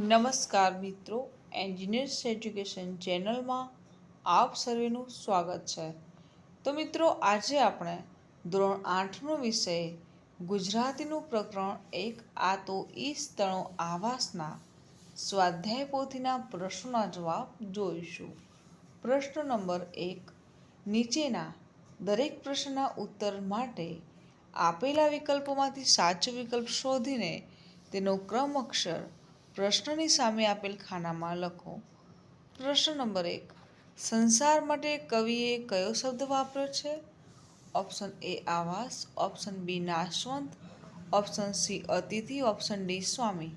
નમસ્કાર મિત્રો engineers education ચેનલમાં આપ સર્વેનું સ્વાગત છે. તો મિત્રો, આજે આપણે ધોરણ આઠનો વિષય, ગુજરાતીનું પ્રકરણ એક આ તો ઈ સ્થળો આવાસના સ્વાધ્યાય પોથીના પ્રશ્નોના જવાબ જોઈશું. પ્રશ્ન નંબર એક, નીચેના દરેક પ્રશ્નના ઉત્તર માટે આપેલા વિકલ્પોમાંથી સાચો વિકલ્પ શોધીને તેનો ક્રમ અક્ષર પ્રશ્નની સામે આપેલ ખાનામાં લખો. પ્રશ્ન નંબર એક. સંસાર માટે કવિએ કયો શબ્દ વાપર્યો છે? ઓપ્શન એ આવાસ, ઓપ્શન બી નાશવંત, ઓપ્શન સી અતિથિ, ઓપ્શન ડી સ્વામી.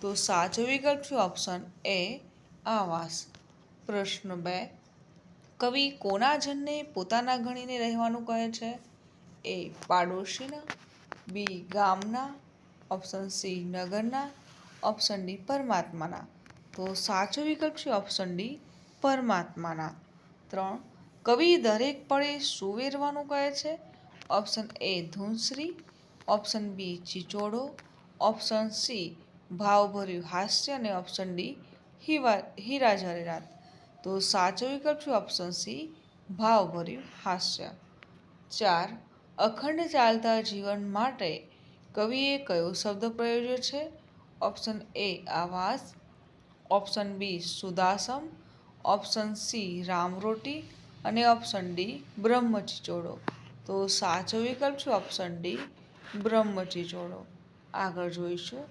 તો સાચો વિકલ્પ છે ઓપ્શન એ આવાસ. પ્રશ્ન બે. કવિ કોના જનને પોતાના ગણીને રહેવાનું કહે છે? એ પાડોશીના, બી ગામના, ઓપ્શન સી નગરના ઓપ્શન ડી પરમાત્માના. તો સાચો વિકલ્પ છે ઓપ્શન ડી પરમાત્માના. ત્રણ, કવિ દરેક પળે શું વેરવાનું કહે છે? ઓપ્શન એ ધૂનશ્રી, ઓપ્શન બી ચિચોડો, ઓપ્શન સી ભાવભર્યું હાસ્ય અને ઓપ્શન ડી હિવા, હીરા જરેરાત તો સાચો વિકલ્પ છે ઓપ્શન સી ભાવભર્યું હાસ્ય. ચાર, અખંડ ચાલતા જીવન માટે કવિએ કયો શબ્દ પ્રયોજ્યો છે? ઓપ્શન એ આવાસ ઓપ્શન બી સુદાસમ ઓપ્શન સી રામરોટી અને ઓપ્શન ડી બ્રહ્મચિચોડો તો સાચો વિકલ્પ છે ઓપ્શન ડી બ્રહ્મચિચોડો આગળ જોઈશું.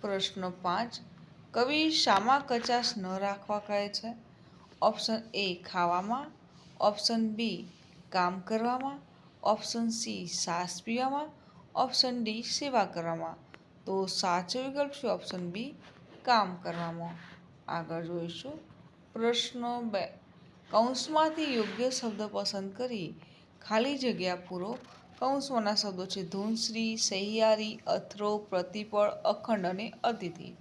પ્રશ્ન પાંચ. કવિ શામાં કચાશ ન રાખવા કહે છે? ઓપ્શન એ ખાવામાં. ઓપ્શન બી કામ કરવામાં. ઓપ્શન સી સાસ પીવામાં. ઓપ્શન ડી સેવા કરવામાં. તો સાચો વિકલ્પ છે ઓપ્શન બી કામ કરવામાં. આગળ જોઈશું. પ્રશ્નો બે. કૌંસમાંથી યોગ્ય શબ્દ પસંદ કરી, ખાલી જગ્યા પૂરો. કૌંસમાંના શબ્દો છે ધૂનશ્રી સહિયારી, અથરો, પ્રતિપળ, અખંડ અને અતિથિ.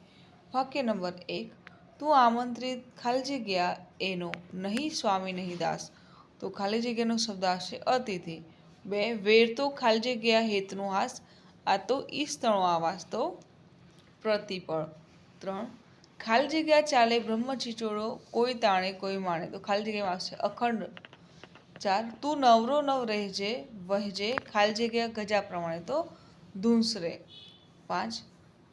વાક્ય નંબર એક. તું આમંત્રિત, ખાલી જગ્યા એનો, નહીં સ્વામી, નહીં દાસ. તો ખાલી જગ્યાનો શબ્દ આવશે અતિથિ. બે. વેર તો ખાલી જગ્યા હેતનું હાસ. આ તો ઈસ્તણો આવાસ તો. પ્રતિપળ. ત્રણ. ખાલી જગ્યા ચાલે બ્રહ્મચિચોડો કોઈ તાણે, કોઈ માણે. તો ખાલી જગ્યામાં આવશે. અખંડ. ચાર. તું નવરો નવ રહેજે, વહેજે. ખાલી જગ્યા ગજા પ્રમાણે તો ધૂંસરે પાંચ.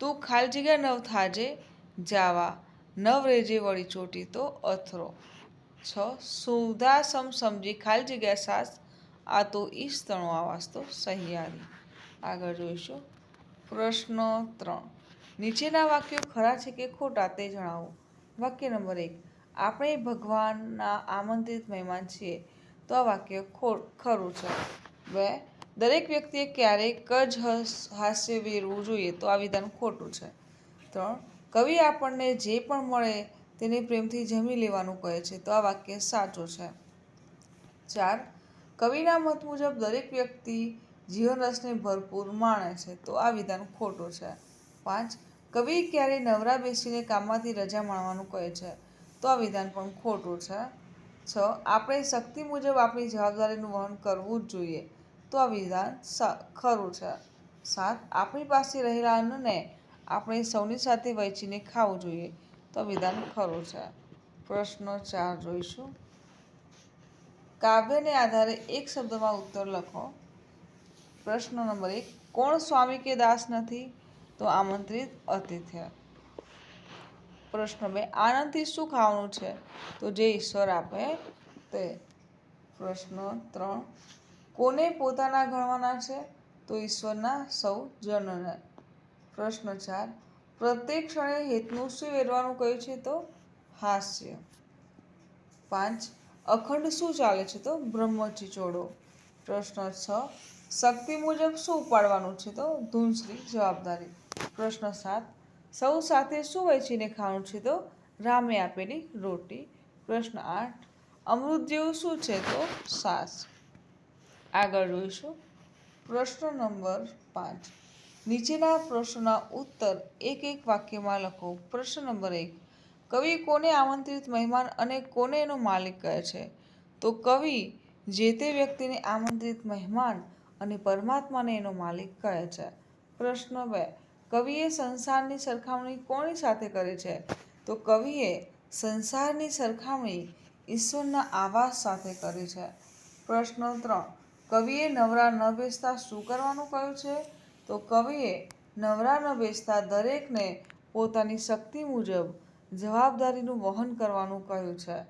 તું ખાલી જગ્યા નવ થાજે, જાવા. નવ રહેજે વળી ચોટી તો અથરો. છ. સુધા સમ સમજી ખાલી જગ્યા સાસ. આ તો ઈશ તણો આવાસ તો સહિયારી. આગળ જોઈશું. પ્રશ્ન ત્રણ. નીચેના વાક્યો ખરા છે કે ખોટા તે જણાવો. વાક્ય નંબર એક. આપણે ભગવાનના આમંત્રિત મહેમાન છીએ, તો આ વાક્ય ખરું છે. બે. દરેક વ્યક્તિએ ક્યારેક જ હાસ્ય વેરવું જોઈએ, તો આ વિધાન ખોટું છે. ત્રણ. કવિ આપણને જે પણ મળે તેને પ્રેમથી જમી લેવાનું કહે છે, તો આ વાક્ય સાચું છે. ચાર. કવિના મત મુજબ દરેક વ્યક્તિ જીવન રસને ભરપૂર માણે છે. તો આ વિધાન ખોટું છે. પાંચ, કવિ ક્યારેય નવરા બેસીને કામમાંથી રજા માણવાનું કહે છે. તો આ વિધાન પણ ખોટું છે. છ, આપણે શક્તિ મુજબ આપણી જવાબદારીનું વહન કરવું જ જોઈએ. તો આ વિધાન ખરું છે. સાત, આપણી પાસે રહેલા અન્નને આપણે સૌની સાથે વહેંચીને ખાવું જોઈએ. તો વિધાન ખરું છે. પ્રશ્ન ચાર જોઈશું. કાવ્યને આધારે એક શબ્દમાં ઉત્તર લખો. પ્રશ્ન નંબર એક, કોણ સ્વામી કે દાસ નથી? તો આમંત્રિત અતિથ્ય પ્રશ્ન બે, આનંદથી શું ખાવાનું છે? તો જે ઈશ્વર આપે તે. પ્રશ્ન ત્રણ, કોને પોતાના ગણવાના છે તો ઈશ્વરના સૌ જનને પ્રશ્ન ચાર, પ્રત્યેક ક્ષણે હેતનું શું વેરવાનું કહ્યું છે તો? હાસ્ય. પાંચ, અખંડ શું ચાલે છે તો? બ્રહ્મચિચોડો પ્રશ્ન છ શક્તિ મુજબ શું ઉપાડવાનું છે તો? ધૂનશ્રી જવાબદારી. પ્રશ્ન સાત. સૌ સાથે શું વહેંચીને ખાવાનું છે તો? રામે આપેલી રોટી. પ્રશ્ન આઠ. અમૃત જેવું શું છે તો? સાસ. આગળ જોઈશું. પ્રશ્ન નંબર પાંચ. નીચેના પ્રશ્નોના ઉત્તર એક એક વાક્યમાં લખો. પ્રશ્ન નંબર એક. કવિ કોને આમંત્રિત મહેમાન અને કોને એનો માલિક કહે છે? તો કવિ જે તે વ્યક્તિને આમંત્રિત મહેમાન અને પરમાત્માને એનો માલિક કહે છે. પ્રશ્ન બે, કવિએ સંસારની સરખામણી કોની સાથે કરી છે? તો કવિએ સંસારની સરખામણી ઈશ્વરના આવાસ સાથે કરી છે. પ્રશ્ન ત્રણ, કવિએ નવરા ન બેસતા શું કરવાનું કહ્યું છે? તો કવિએ નવરા ન બેસતા દરેકને પોતાની શક્તિ મુજબ જવાબદારીનું વહન કરવાનું કહ્યું છે.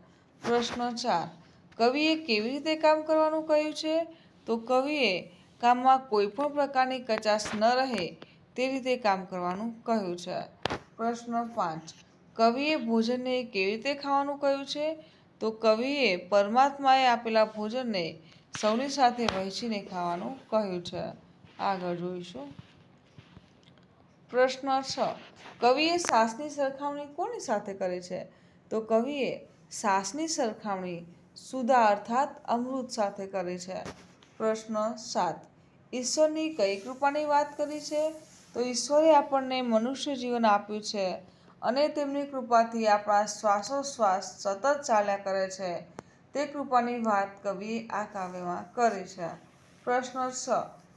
પ્રશ્ન ચાર, કવિએ કેવી રીતે કામ કરવાનું કહ્યું છે? તો કવિએ કામમાં કોઈ પણ પ્રકારની કચાશ ન રહે તે રીતે કામ કરવાનું કહ્યું છે. પ્રશ્ન પાંચ. કવિએ ભોજનને કેવી રીતે ખાવાનું કહ્યું છે? તો કવિએ પરમાત્માએ આપેલા ભોજનને સૌની સાથે વહેંચીને ખાવાનું કહ્યું છે. આગળ જોઈશું. પ્રશ્ન છ. કવિએ સાસની સરખામણી કોની સાથે કરી છે? તો કવિએ સાસની સરખામણી સુધા અર્થાત અમૃત સાથે કરે છે. પ્રશ્ન સાત. ઈશ્વરની કઈ કૃપાની વાત કરી છે? તો ઈશ્વરે આપણને મનુષ્ય જીવન આપ્યું છે અને તેમની કૃપાથી આપણા શ્વાસોશ્વાસ સતત ચાલ્યા કરે છે. તે કૃપાની વાત કવિએ આ કાવ્યમાં કરી છે. પ્રશ્ન છ.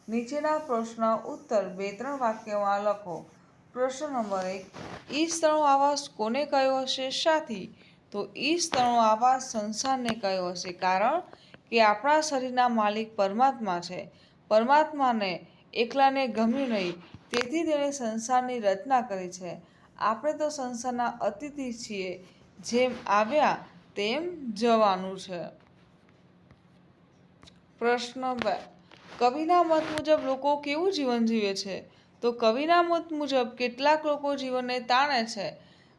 નીચેના પ્રશ્ન ઉત્તર બે ત્રણ વાક્યમાં લખો. પ્રશ્ન નંબર એક. ઈશ આવાસ કોને કયો હશે? સાથી તો ઈશ આવાસ સંસારને કયો હશે? કારણ કે આપણા શરીરના માલિક પરમાત્મા છે. પરમાત્માને એકલાને ગમ્યું નહીં, તેથી તેણે સંસારની રચના કરી છે. આપણે તો સંસારના અતિથિ છીએ, જેમ આવ્યા તેમ જવાનું છે. પ્રશ્ન કવિના મત મુજબ લોકો કેવું જીવન જીવે છે? તો કવિના મત મુજબ કેટલાક લોકો જીવનને તાણે છે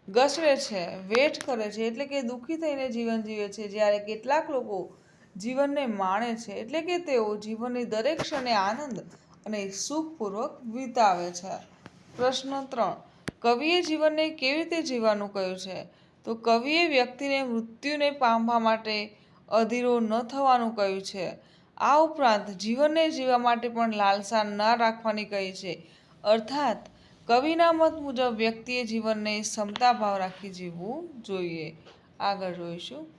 ગસરે છે, વેઠ કરે છે, એટલે કે દુઃખી થઈને જીવન જીવે છે. જ્યારે કેટલાક લોકો જીવનને માણે છે એટલે કે તેઓ જીવનની દરેક ક્ષણે આનંદ અને સુખપૂર્વક વિતાવે છે. પ્રશ્ન ત્રણ, કવિએ જીવનને કેવી રીતે જીવવાનું કહ્યું છે? તો કવિએ વ્યક્તિને મૃત્યુને પામવા માટે અધીરો ન થવાનું કહ્યું છે. આ ઉપરાંત જીવનને જીવવા માટે પણ લાલસા ન રાખવાની કહી છે. અર્થાત, કવિના મત મુજબ વ્યક્તિએ જીવનને ક્ષમતા ભાવ રાખી જીવવું જોઈએ. આગળ જોઈશું.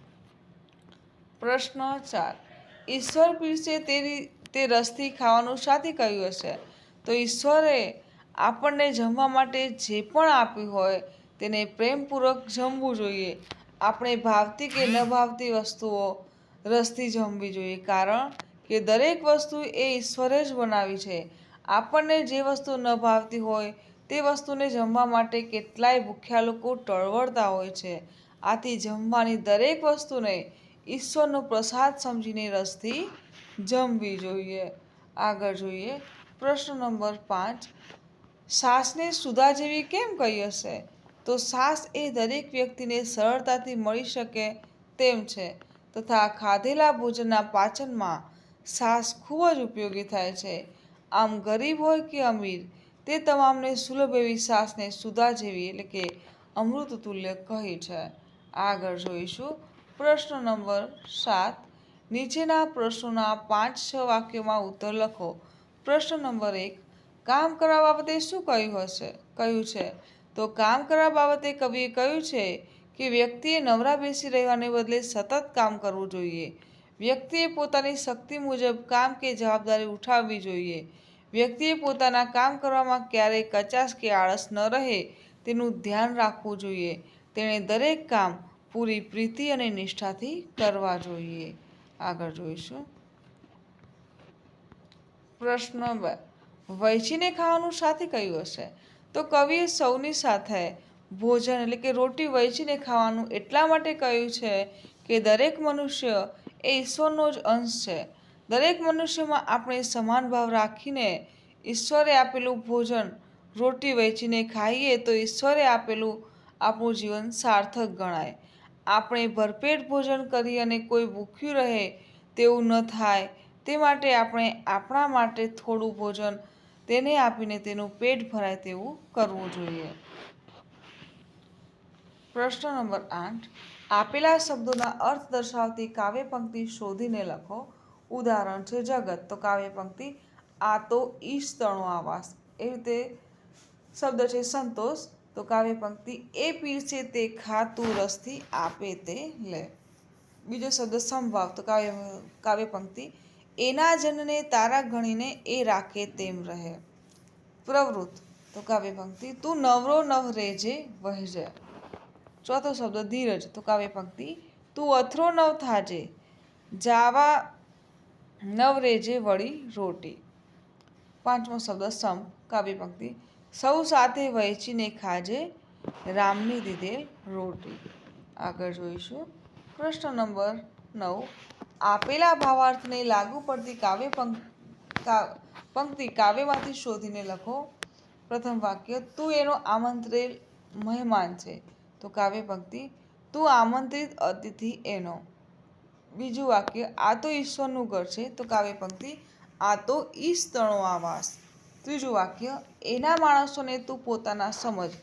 પ્રશ્ન ચાર. ઈશ્વર પીરસે તે તે રસથી ખાવાનું શાથી કહ્યું હશે. તો ઈશ્વરે આપણને જમવા માટે જે પણ આપ્યું હોય તેને પ્રેમપૂર્વક જમવું જોઈએ. આપણે ભાવતી કે ન ભાવતી વસ્તુઓ રસથી જમવી જોઈએ. કારણ કે દરેક વસ્તુ એ ઈશ્વરે જ બનાવી છે. આપણને જે વસ્તુ ન ભાવતી હોય તે વસ્તુને જમવા માટે કેટલાય ભૂખ્યા લોકો ટળવળતા હોય છે. આથી જમવાની દરેક વસ્તુને ઈશ્વરનો પ્રસાદ સમજીને રસથી જમવી જોઈએ. આગળ જોઈએ. પ્રશ્ન નંબર પાંચ. સાસને સુધા જેવી કેમ કહી હશે? તો સાસ એ દરેક વ્યક્તિને સરળતાથી મળી શકે તેમ છે. તથા ખાધેલા ભોજનના પાચનમાં સાસ ખૂબ જ ઉપયોગી થાય છે. આમ ગરીબ હોય કે અમીર, તે તમામને સુલભ એવી સાસને સુધા જેવી એટલે કે અમૃત તુલ્ય કહી છે. આગળ જોઈશું. પ્રશ્ન નંબર સાત. નીચેના પ્રશ્નોના પાંચ છ વાક્યોમાં ઉત્તર લખો. પ્રશ્ન નંબર એક. કામ કરવા બાબતે શું કહ્યું હશે? કહ્યું છે. તો કામ કરવા બાબતે કવિએ કહ્યું છે કે વ્યક્તિએ નવરા બેસી રહેવાને બદલે સતત કામ કરવું જોઈએ. વ્યક્તિએ પોતાની શક્તિ મુજબ કામ કે જવાબદારી ઉઠાવવી જોઈએ. વ્યક્તિએ પોતાના કામ કરવામાં ક્યારેય કચાશ કે આળસ ન રહે તેનું ધ્યાન રાખવું જોઈએ. તેણે દરેક કામ પૂરી પ્રીતિ અને નિષ્ઠાથી કરવા જોઈએ. આગળ જોઈશું. પ્રશ્ન બે. વહેંચીને ખાવાનું સાથે કહ્યું હશે? તો કવિએ સૌની સાથે ભોજન એટલે કે રોટી વહેંચીને ખાવાનું એટલા માટે કહ્યું છે કે દરેક મનુષ્ય એ ઈશ્વરનો જ અંશ છે. દરેક મનુષ્યમાં આપણે સમાન ભાવ રાખીને ઈશ્વરે આપેલું ભોજન રોટી વહેંચીને ખાઈએ તો ઈશ્વરે આપેલું આપણું જીવન સાર્થક ગણાય. આપણે ભરપેટ ભોજન કરી અને કોઈ ભૂખ્યું રહે તેવું ન થાય, તે માટે આપણે આપણા માટે થોડું ભોજન, તેને આપીને તેનું પેટ ભરાય તેવું કરવું જોઈએ. પ્રશ્ન નંબર આઠ. આપેલા શબ્દોના અર્થ દર્શાવતી કાવ્ય પંક્તિ શોધીને લખો. ઉદાહરણ છે જગત. તો કાવ્ય પંક્તિ, આ તો ઈશ તણો આવાસ. એ રીતે શબ્દ છે સંતોષ. તો કાવ્ય પંક્તિ એ પીરસે તે ખાતું રસથી આપે તે લે. બીજો શબ્દ સંભાવ તો કાવ્ય કાવ્ય પંક્તિ, એના જનને તારા ગણીને એ રાખે તેમ રહે. પ્રવૃત્ત, તો કાવ્ય પંક્તિ, તું નવરો નવ રેજે વહેજે ચોથો શબ્દ, ધીરજ તો કાવ્ય પંક્તિ, તું અથરો નવ થાજે, જાવા નવ રેજે વળી રોટી. પાંચમો શબ્દ, સમ કાવ્ય પંક્તિ સૌ સાથે વહેંચીને ખાજે રામની દીધે રોટી. આગળ જોઈશું. પ્રશ્ન નંબર નવ. આપેલા ભાવાર્થને લાગુ પડતી કાવ્ય પંક્તિ કાવ્યમાંથી શોધીને લખો. પ્રથમ વાક્ય, તું એનો આમંત્રેલ મહેમાન છે. તો કાવ્ય પંક્તિ, તું આમંત્રિત અતિથિ એનો. બીજું વાક્ય, આ તો ઈશ્વરનું ઘર છે. તો કાવ્ય પંક્તિ, આ તો ઈસ્તણો આવાસ. ત્રીજું વાક્ય, એના માણસોને તું પોતાના સમજ.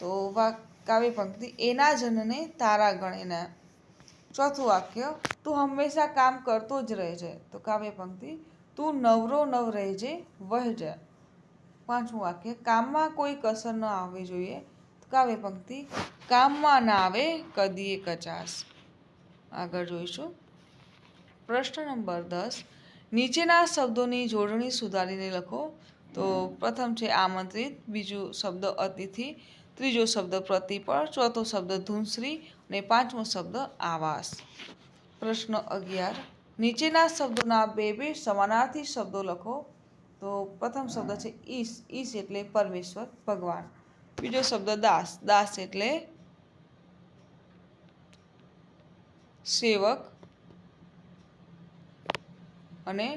તો કાવ્ય પંક્તિ, એના જનને તારા ગણેના ચોથું વાક્ય, તું હંમેશા કામ કરતો જ રહેજે તો કાવ્ય પંક્તિ, તું નવરો નવ રહેજે વહેજે પાંચમું વાક્ય, કામમાં કોઈ કસર ન આવવી જોઈએ. તો કાવ્ય પંક્તિ, કામમાં ના આવે કદીએ કચાસ આગળ જોઈશું. પ્રશ્ન નંબર દસ નીચેના શબ્દોની જોડણી સુધારીને લખો. તો પ્રથમ છે આમંત્રિત, બીજું શબ્દ અતિથિ, ત્રીજો શબ્દ પ્રતિપળ, ચોથો શબ્દ ધૂનશ્રી અને પાંચમો શબ્દ આવાસ. પ્રશ્ન અગિયાર. નીચેના શબ્દોના બે બે સમાનાર્થી શબ્દો લખો. તો પ્રથમ શબ્દ છે ઈશ. ઈશ એટલે પરમેશ્વર, ભગવાન. બીજો શબ્દ દાસ. દાસ એટલે સેવક અને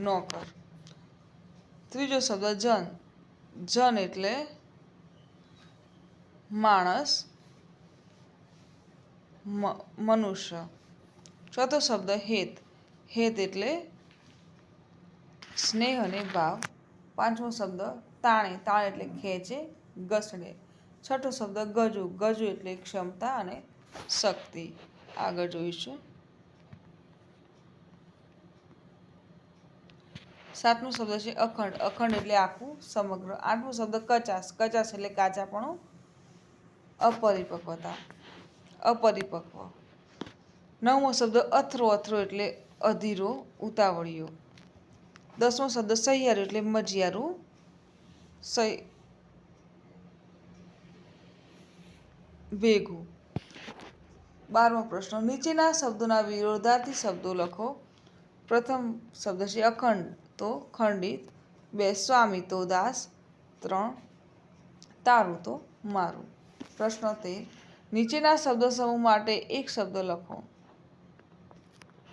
નોકર ત્રીજો શબ્દ જન. જન એટલે માણસ મનુષ્ય. ચોથો શબ્દ હેત. હેત એટલે સ્નેહ અને ભાવ. પાંચમો શબ્દ તાણે. તાણ એટલે ખેંચે, ઘસડે. છઠ્ઠો શબ્દ ગજુ. ગજુ એટલે ક્ષમતા અને શક્તિ. આગળ જોઈશું. સાતમો શબ્દ છે અખંડ. અખંડ એટલે આખું સમગ્ર. આઠમો શબ્દ કચાસ કચાસ એટલે કાચાપણું અપરિપક્વતા અપરિપક્વ. નવમો શબ્દ અથરો. અથરો એટલે અધીરો, ઉતાવળિયો. દસમો શબ્દ સહિયારું એટલે મજિયારું, સહી ભેગું. બારમો પ્રશ્ન. નીચેના શબ્દોના વિરોધાર્થી શબ્દો લખો. પ્રથમ શબ્દ છે અખંડ. તો ખંડિત, બે સ્વામી તો દાસ, ત્રણ તારું તો મારું. પ્રશ્ન તેર. નીચેના શબ્દ સમૂહ માટે એક શબ્દ લખો.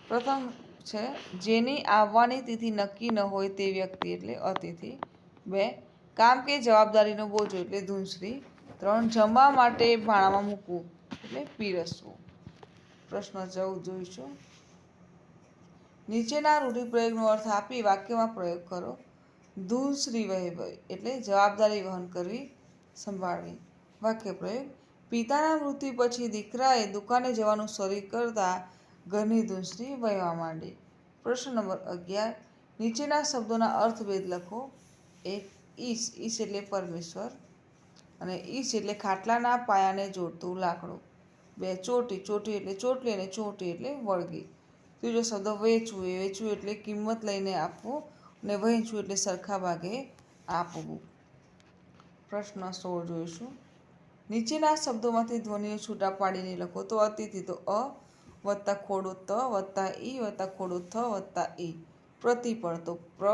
પ્રથમ છે, જેની આવવાની તિથિ નક્કી ન હોય તે વ્યક્તિ એટલે અતિથિ. બે, કામ કે જવાબદારીનો બોજો એટલે ધૂંસરી ત્રણ, જમવા માટે ભાણામાં મૂકવું એટલે પીરસવું. પ્રશ્ન ચૌદ જોઈશું. નીચેના રૂઢિપ્રયોગનો અર્થ આપી વાક્યમાં પ્રયોગ કરો. ધૂંસરી વહેવય એટલે જવાબદારી વહન કરવી, સંભાળવી. વાક્ય પ્રયોગ. પિતાના મૃત્યુ પછી દીકરાએ દુકાને જવાનું શરૂ કરતા ઘરની ધૂંસરી વહેવા માંડી. પ્રશ્ન નંબર અગિયાર. નીચેના શબ્દોના અર્થભેદ લખો. એક, ઈશ. ઈશ એટલે પરમેશ્વર. અને ઈશ એટલે ખાટલાના પાયાને જોડતું લાકડું. બે, ચોટી. ચોટી એટલે ચોટલી અને ચોટી એટલે વળગી. ત્રીજો શબ્દ વેચવું એ વેચવું એટલે કિંમત લઈને આપવું અને વહેંચવું એટલે સરખા ભાગે આપવું પ્રશ્ન સોળ જોઈશું. નીચેના શબ્દોમાંથી ધ્વનિઓ છૂટા પાડીને લખો. તો અતિથિ તો અ વત્તા ખોડું ત વત્તા ઈ વત્તા ખોડું થ વત્તા ઈ. પ્રતિપળ તો પ્ર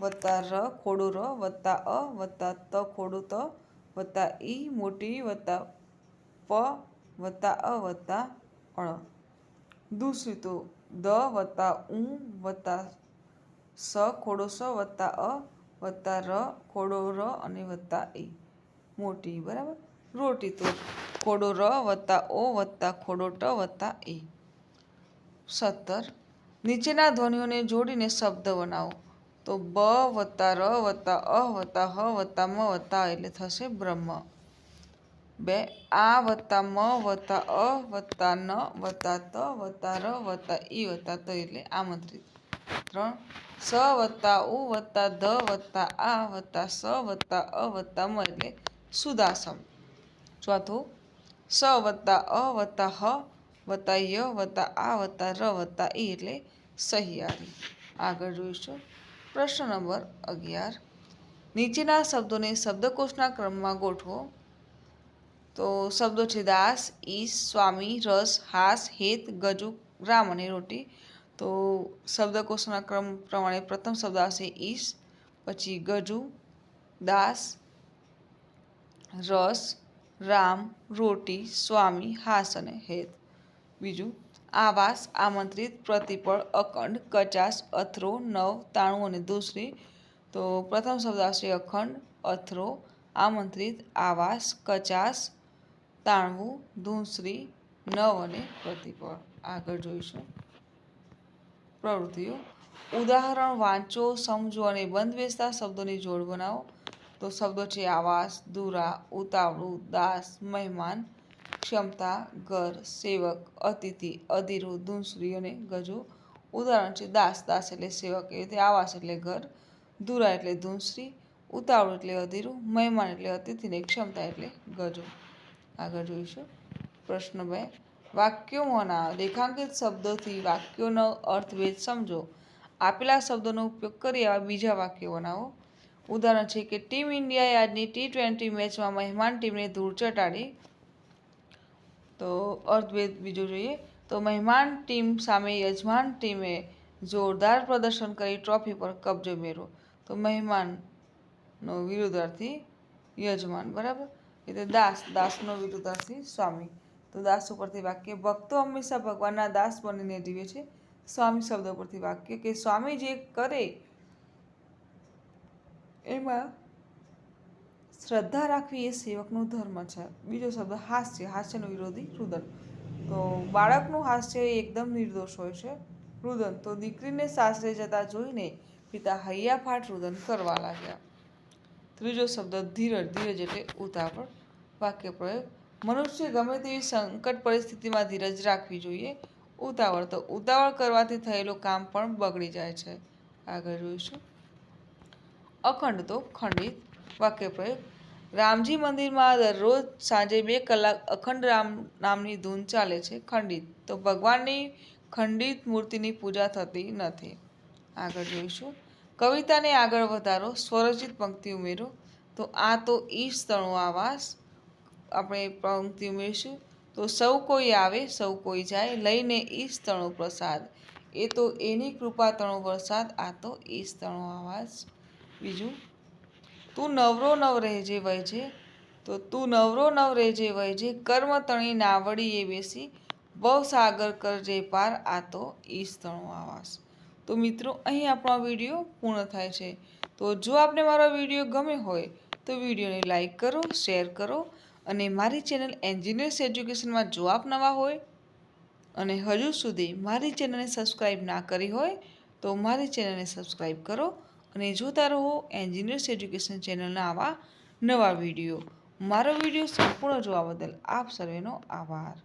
વત્તા ર ખોડું ર વત્તા અ વત્તા ત ખોડું ત વત્તા ઈ મોટી વત્તા પ વત્તા અ વત્તા અળ દૂસરી તો દ વત્તા ઉ વત્તા સ ખોડો સ વત્તા અ વત્તા ર ખોડો ર અને વત્તા એ મોટી બરાબર રોટી તો ખોડો ર વત્તા ઓ વત્તા ખોડો ટ વત્તા એ સત્તર નીચેના ધ્વનિઓને જોડીને શબ્દ બનાવો તો બ વત્તા ર વત્તા અ વત્તા હ વત્તા મ વત્તા એટલે થશે બ્રહ્મ। બે, આ વત્તા મ વત્તા અ વત્તા ન વત્તા ત વત્તા ર વત્તા ઈ વત્તા ત એટલે આમંત્રિત. ત્રણ, સ વત્તા ઉ વત્તા ધ વત્તા આ વત્તા સ વત્તા અ વત્તા મ એટલે સુદાસમ. ચોથું, સ વત્તા અ વત્તા હ વત્તા ય વત્તા આ વત્તા ર વત્તા ઈ એટલે સહિયારી. આગળ જોઈશું. પ્રશ્ન નંબર અગિયાર. નીચેના શબ્દોને શબ્દકોશના ક્રમમાં ગોઠવો. તો શબ્દો છે દાસ ઈશ સ્વામી, રસ, હાસ, હેત, ગજુ, રામ અને રોટી. તો શબ્દકોશના ક્રમ પ્રમાણે પ્રથમ શબ્દ આવશે ઈશ પછી ગજુ, દાસ, રસ, રામ, રોટી, સ્વામી, હાસ અને હેત. બીજું, આવાસ, આમંત્રિત, પ્રતિપળ, અખંડ, કચાસ, અથરો, નવ, તાણું અને દૂસરી. તો પ્રથમ શબ્દ આવશે અખંડ, અથરો, આમંત્રિત, આવાસ, કચાસ તાણવું ધૂંસરી નવ અને પ્રતિપળ આગળ જોઈશું. પ્રવૃત્તિઓ. ઉદાહરણ વાંચો, સમજો અને બંધ બેસતા શબ્દોની જોડ બનાવો. તો શબ્દો છે આવાસ દુરા, ઉતાવળું, દાસ, મહેમાન, ક્ષમતા, ઘર, સેવક, અતિથિ, અધીરો ધૂંસરી અને ગજુ. ઉદાહરણ છે દાસ દાસ એટલે સેવક એ રીતે આવાસ એટલે ઘર, દુરા એટલે ધૂંસરી ઉતાવળું એટલે અધીરું, મહેમાન એટલે અતિથિને ક્ષમતા એટલે ગજો. આગળ જોઈશું. પ્રશ્ન બે વાક્યોમાંના રેખાંકિત શબ્દોથી વાક્યોનો અર્થભેદ સમજો. આપેલા શબ્દોનો ઉપયોગ કરી આવા બીજા વાક્યો બનાવો. ઉદાહરણ છે કે, ટીમ ઇન્ડિયાએ આજની ટી ટ્વેન્ટી મેચમાં મહેમાન ટીમને ધૂળ ચટાડી. તો અર્થભેદ બીજો જોઈએ. તો મહેમાન ટીમ સામે યજમાન ટીમે જોરદાર પ્રદર્શન કરી ટ્રોફી પર કબજો મેળવ્યો તો મહેમાનનો વિરુદ્ધાર્થી યજમાન, બરાબર? એટલે દાસ, દાસનો વિરુદ્ધાર્થી સ્વામી. તો દાસ ઉપરથી વાક્ય, ભક્તો હંમેશા ભગવાનના દાસ બનીને જીવે છે. સ્વામી શબ્દ ઉપરથી વાક્ય કે, સ્વામી જે કરે, એમાં શ્રદ્ધા રાખવી એ સેવકનો ધર્મ છે. બીજો શબ્દ, હાસ્ય. હાસ્યનો વિરોધી રુદન. તો બાળકનું હાસ્ય એ એકદમ નિર્દોષ હોય છે રુદન. તો દીકરીને સાસરે જતા જોઈને પિતા હૈયાફાટ રુદન કરવા લાગ્યા. ત્રીજો શબ્દ ધીરજ ધીરજ એટલે ઉતાવળ, વાક્ય પ્રયોગ. મનુષ્ય ગમે તેવી સંકટ પરિસ્થિતિમાં ધીરજ રાખવી જોઈએ. ઉતાવળ, તો ઉતાવળ કરવાથી થયેલું કામ પણ બગડી જાય છે. આગળ જોઈશું. અખંડ, તો ખંડિત વાક્ય પ્રયોગ. રામજી મંદિરમાં દરરોજ સાંજે બે કલાક અખંડ રામ નામની ધૂન ચાલે છે. ખંડિત, તો ભગવાનની ખંડિત મૂર્તિની પૂજા થતી નથી. આગળ જોઈશું. કવિતાને આગળ વધારો, સ્વરચિત પંક્તિ ઉમેરો, તો આ તો ઈશ તણો આવાસ આપણે પંક્તિ ઉમેરીશું. તો સૌ કોઈ આવે, સૌ કોઈ જાય, લઈને ઈશ તણો પ્રસાદ. એ તો એની કૃપા તણો વરસાદ, આ તો ઈશ તણો આવાસ બીજું, તું નવરો નવ રહેજે, વહેજે. તો તું નવરો નવ રહેજે, વહેજે. કર્મ તણી નાવડી એ બેસી. બહુ સાગર કરજે પાર, આ તો ઈશ તણો આવાસ તો મિત્રો, અહીં આપણો વીડિયો પૂર્ણ થાય છે. તો જો આપને મારો વીડિયો ગમે હોય, તો વિડીયોને લાઇક કરો, શેર કરો અને મારી ચેનલ એન્જિનિયર્સ એજ્યુકેશનમાં જો આપ નવા હોય અને હજુ સુધી મારી ચેનલને સબસ્ક્રાઈબ ના કરી હોય, તો મારી ચેનલને સબસ્ક્રાઈબ કરો અને જોતા રહો એન્જિનિયર્સ એજ્યુકેશન ચેનલના આવા નવા વીડિયો. મારો વીડિયો સંપૂર્ણ જોવા બદલ આપ સર્વેનો આભાર.